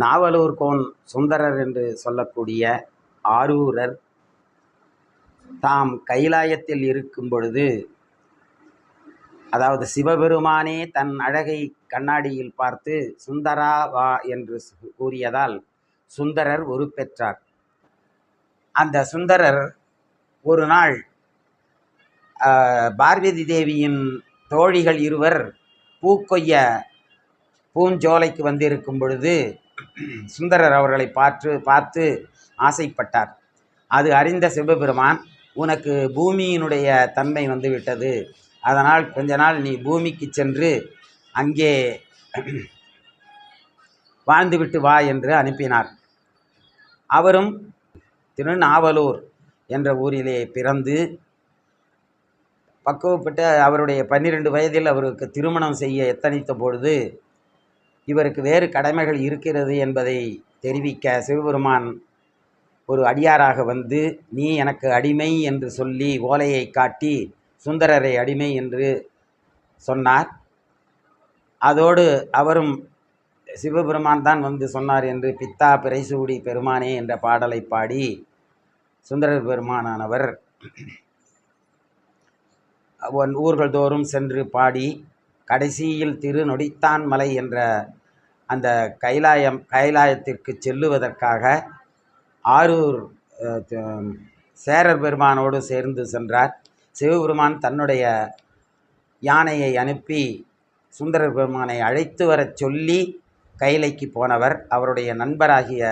நாவலூர் கோன் சுந்தரர் என்று சொல்லக்கூடிய ஆரூரர் தாம் கைலாயத்தில் இருக்கும் பொழுது அதாவது சிவபெருமானே தன் அழகை கண்ணாடியில் பார்த்து சுந்தரா வா என்று கூறியதால் சுந்தரர் உருப்பெற்றார் அந்த சுந்தரர் ஒரு நாள் பார்வதி தேவியின் தோழிகள் இருவர் பூக்கொய்ய பூஞ்சோலைக்கு வந்திருக்கும் பொழுது சுந்தரர் அவர்களை பார்த்து பார்த்து ஆசைப்பட்டார். அது அறிந்த சிவபெருமான் உனக்கு பூமியினுடைய தன்மை வந்துவிட்டது. அதனால் கொஞ்ச நாள் நீ பூமிக்கு சென்று அங்கே வாழ்ந்துவிட்டு வா என்று அனுப்பினார். அவரும் திருநாவலூர் என்ற ஊரிலே பிறந்து பக்குவப்பட்ட அவருடைய பன்னிரெண்டு வயதில் அவருக்கு திருமணம் செய்ய எத்தனித்த பொழுது இவருக்கு வேறு கடமைகள் இருக்கிறது என்பதை தெரிவிக்க சிவபெருமான் ஒரு அடியாராக வந்து நீ எனக்கு அடிமை என்று சொல்லி ஓலையை காட்டி சுந்தரரை அடிமை என்று சொன்னார். அதோடு அவரும் சிவபெருமான் தான் வந்து சொன்னார் என்று பித்தா பிரைசூடி பெருமானே என்ற பாடலை பாடி சுந்தரர் பெருமானானவர் ஊர்கள் தோறும் சென்று பாடி கடைசியில் திரு நொடித்தான் மலை என்ற அந்த கைலாயம் கைலாயத்திற்கு செல்லுவதற்காக ஆரூர் சேரர் பெருமானோடு சேர்ந்து சென்றார். சிவபெருமான் தன்னுடைய யானையை அனுப்பி சுந்தரர் பெருமானை அழைத்து வரச் சொல்லி கைலைக்கு போனவர். அவருடைய நண்பராகிய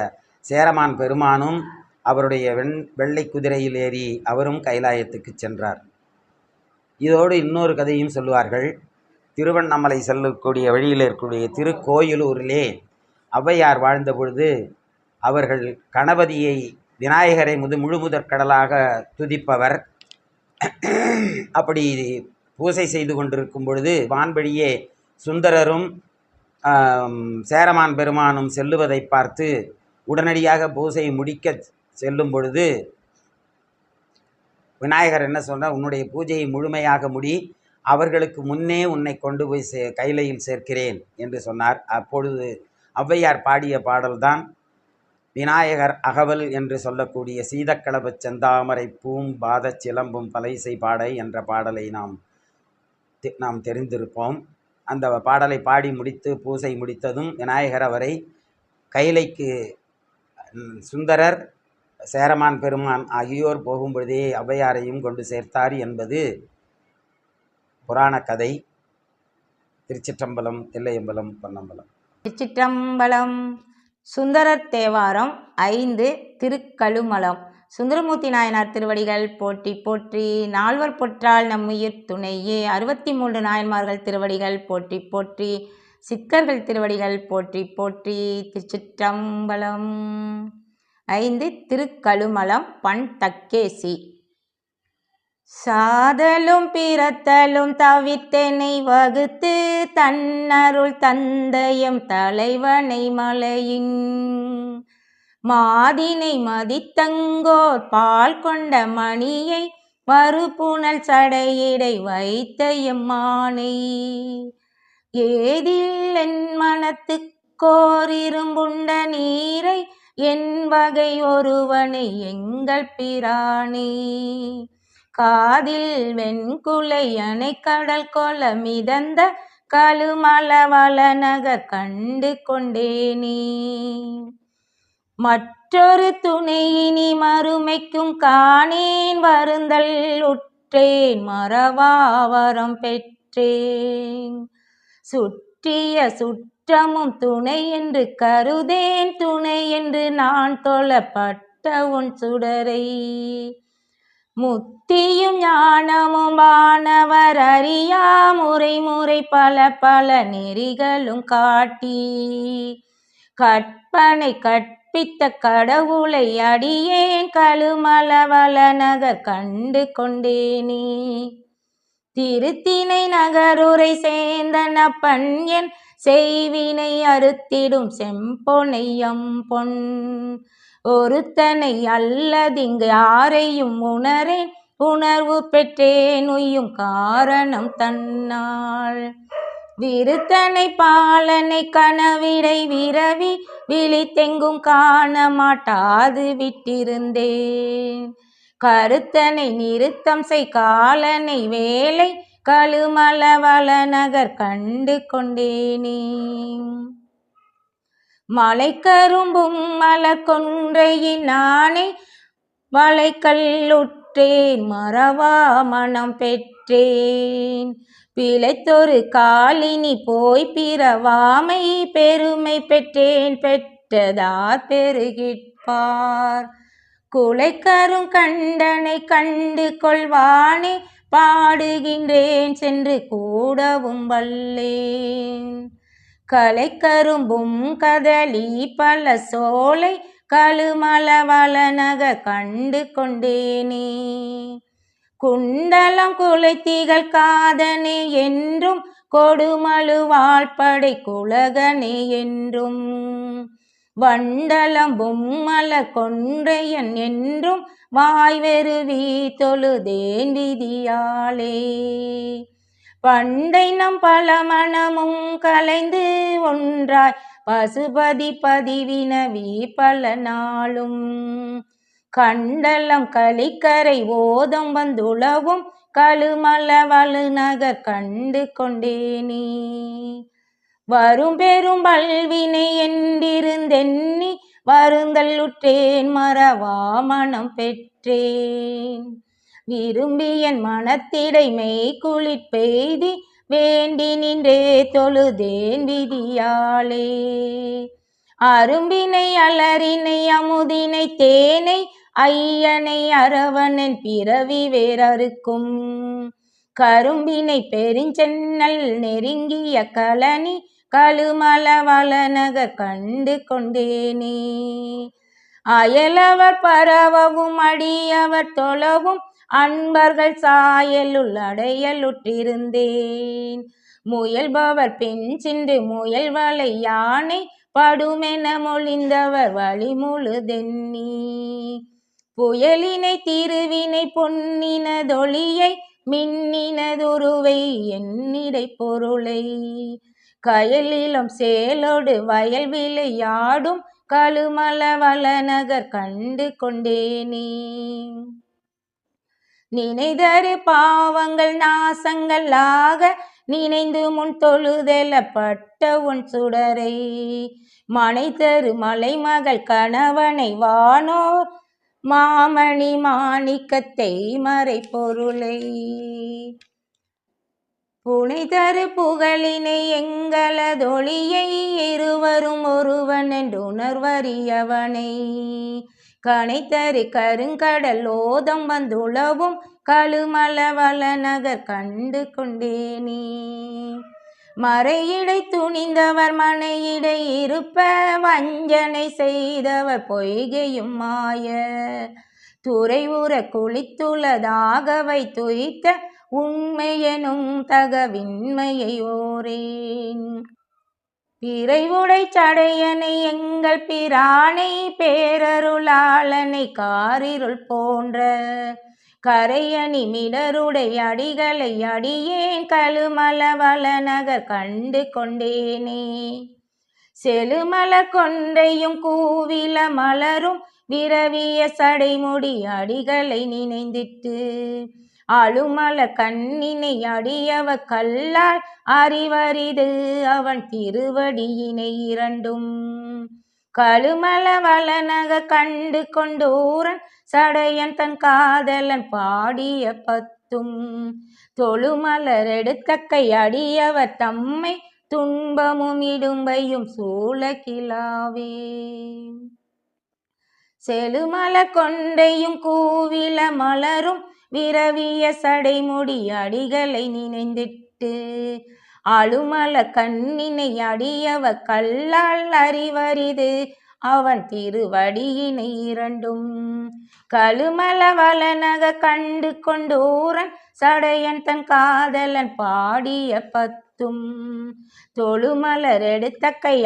சேரமான் பெருமானும் அவருடைய வெண் வெள்ளை குதிரையில் ஏறி அவரும் கைலாயத்துக்கு சென்றார். இதோடு இன்னொரு கதையும் சொல்லுவார்கள். திருவண்ணாமலை செல்லக்கூடிய வழியில் இருக்கக்கூடிய திருக்கோயிலூரிலே ஔவையார் வாழ்ந்த பொழுது அவர்கள் கணபதியை விநாயகரை முது முழுமுதற் கடலாக துதிப்பவர். அப்படி பூசை செய்து கொண்டிருக்கும் பொழுது வான்வழியே சுந்தரரும் சேரமான் பெருமானும் செல்லுவதை பார்த்து உடனடியாக பூசை முடிக்க செல்லும் பொழுது விநாயகர் என்ன சொன்னார் உன்னுடைய பூஜையை முழுமையாக முடி அவர்களுக்கு முன்னே உன்னை கொண்டு போய் சே கைலையில் சேர்க்கிறேன் என்று சொன்னார். அப்பொழுது ஔவையார் பாடிய பாடல்தான் விநாயகர் அகவல் என்று சொல்லக்கூடிய சீதக்கலப செந்தாமரை பூம் பாத சிலம்பும் பலைசை பாடை என்ற பாடலை நாம் தெ- நாம் தெரிந்திருப்போம். அந்த பாடலை பாடி முடித்து பூசை முடித்ததும் விநாயகர் அவரை கைலைக்கு சுந்தரர் சேரமான் பெருமான் ஆகியோர் போகும் பொழுதே ஔவையாரையும் கொண்டு சேர்த்தார் என்பது புராண கதை திருச்சிற்றம்பலம் தில்லையம்பலம் பொன்னம்பலம். திருச்சிற்றம்பலம் சுந்தரர் தேவாரம் ஐந்து திருக்கழுமலம். சுந்தரமூர்த்தி நாயனார் திருவடிகள் போற்றி போற்றி நால்வர் பொற்றால் நம்முயிர் துணையே. அறுபத்தி மூன்று நாயன்மார்கள் திருவடிகள் போற்றி போற்றி சித்தர்கள் திருவடிகள் போற்றி போற்றி திருச்சிற்றம்பலம் ஐந்து திருக்கழுமலம் பண் தக்கேசி சாதலும் பிறத்தலும் தவித்தெனை வகுத்து தன்னருள் தந்தையும் தலைவனை மலையின். மாதினை மதித்தங்கோர் பால் கொண்ட மணியை மறுபுணல் சடையிடை வைத்த எம்மானை ஏதில் என் மனத்துக்கோர் இரும்புண்ட நீரை என் வகை ஒருவனை எங்கள் பிராணி காதில் வெண்குலை அணை கடல் கொல மிதந்த கழுமலவள நகர் கண்டு கொண்டேனே. மற்றொரு துணையினி மறுமைக்கும் காணேன் வருந்தல் உற்றேன் மறவாவரம் பெற்றேன். சுற்றிய சுற்றமும் துணை என்று கருதேன் துணை என்று நான் தொழப்பட்ட உன் சுடரை. முத்தியும் ஞானமும் வானவர் அறியா முறை முறை பல பல நெறிகளும் காட்டி கற்பனை கற்பித்த கடவுளை அடியேன் கழுமலவல நகர் கண்டு கொண்டேனே. திருத்தினை நகருரை சேர்ந்தன பண் என் செய்வினை அறுத்திடும் செம்பொனையம் பொன் ஒருத்தனை அல்லதிங்கு யாரையும் உணரேன். உணர்வு பெற்றேன் உய்யும் காரணம் தன்னால். விருத்தனை பாலனை கனவிடை விரவி விழித்தெங்கும் காண மாட்டாது விட்டிருந்தேன். கருத்தனை நிறுத்தம் செய் காலனை வேலை கழுமலவள நகர் கண்டு கொண்டேனே. மலை கரும்பும் மலர் கொன்றையின் நானே வளைக்கல்லுற்றேன் மறவா மனம் பெற்றேன். பிழைத்தொரு காலினி போய் பிறவாமை பெருமை பெற்றேன் பெற்றதார் பெருகிட்பார் குலைக்கரும் கண்டனை கண்டு கொள்வானே பாடுகின்றேன் சென்று கூடவும் வல்லேன். கலை கரும்பும் கதலி பல சோலை கழுமலவள நகர் கண்டு கொண்டேனே. குண்டலம் குலைத்திகள் காதனே என்றும் கொடுமழு வாழ்படை குலகனே என்றும். வண்டலம் பொம்மல கொன்றையன் என்றும் வாய்வெருவி தொழுதேன் விதியாளே. பண்டை நம் பல மனமும் கலைந்து ஒன்றாய். பசுபதி பதிவினவி பல நாளும். கண்டலம் கலிக்கரை ஓதம் வந்துளவும். கழுமல வலுநகர் கண்டு கொண்டேனே. வரும் பெரும் பல்வினை என்றிருந்தென்னி வருந்தல்லுற்றேன் மறவா மனம் பெற்றேன். விரும்பி என் மனத்திடை மெய் குளிப்பெய்தி வேண்டி நின்றே தொழுதேன் விதியாளே அரும்பினை அலறினை அமுதினை தேனை ஐயனை அரவணன் பிறவி வேறறுக்கும். கரும்பினை பெருஞ்சென்னல் நெருங்கிய கலனி கழுமலவள நகர் கண்டு கொண்டேனே. அயலவர் பரவவும் அடியவர் தொழவும் அன்பர்கள் சாயலுள் அடையலுற்றிருந்தேன் முயல்பவர் பெண் சென்று முயல் வலை யானை படுமென மொழிந்தவர் வழி முழுதென்னி புயலினை திருவினை பொன்னினதொளியை மின்னினதுருவை என்னிடை பொருளை. கயலிலும் சேலோடு வயல் விளையாடும் கழுமல வளநகர் கண்டு கொண்டேனே. நினைதரு பாவங்கள் நாசங்கள் ஆக நினைந்து முன் தொழுதெலப்பட்ட உன் சுடரை. மனை தரு மலைமகள் கணவனை வானோர் மாமணி மாணிக்கத்தை மறை பொருளை புனைதரு புகழினை எங்களதொழியை இருவரும் ஒருவன் என்று உணர்வறியவனை. கனைத்தரு கருங்கடல் ஓதம் வந்துளவும் கழுமலவள நகர் கண்டு கொண்டேனே. மறையிடை துணிந்தவர் மனையிடை இருப்ப வஞ்சனை செய்தவர் பொய்கையும் மாய. துறை உற குளித்துள்ளதாக வைத்துரித்த உண்மையெனும் தகவின்மையோரேன் பிறை பிறைவுடை சடையனை எங்கள் பிரானை பேரருளாளனை காரிருள் போன்ற கரையணி மிடருடைய அடிகளை அடியேன் கழுமல நகர் கண்டு கொண்டேனே. செழுமல கொண்டையும் கூவில மலரும் விரவிய சடைமுடி அடிகளை நினைந்திட்டு அழுமல கண்ணினை அடியவ கல்லால் அறிவரிது அவன் திருவடியினை இரண்டும். கழுமல வளனக கண்டு கொண்டோரன் சடையன் தன் காதலன் பாடிய பத்தும். தொழுமலர் எடுத்தக்கை அடியவர் தம்மை துன்பமும் இடும்பையும் சூழகிலாவே செழுமல கொண்டையும் கூவில மலரும் விரவிய சடைமுடி அடிகளை நினைந்திட்டு அழுமல கண்ணினை அடியவ கல்லால் அறிவரிது அவன் திருவடியினை இரண்டும் கழுமல வலனக கண்டு கொண்டோரன் சடையன் தன் காதலன் பாடிய பத்தும். தொழுமலர் எடுத்த கை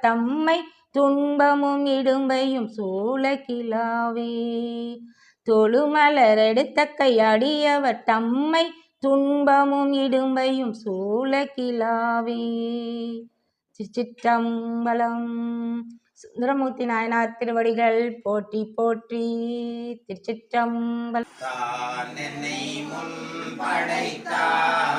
தம்மை துன்பமும் இடும்பையும் சூழ கிலாவே தொழுமலர் எடுத்த கை தம்மை துன்பமும் இடும்பையும் சூழகிலாவே திருச்சிற்றம்பலம் சுந்தரமூர்த்தி நாயனார் திருவடிகள் போற்றி போற்றி. திருச்சிற்றம்பலம் தான் என்னை முன் படைத்தான்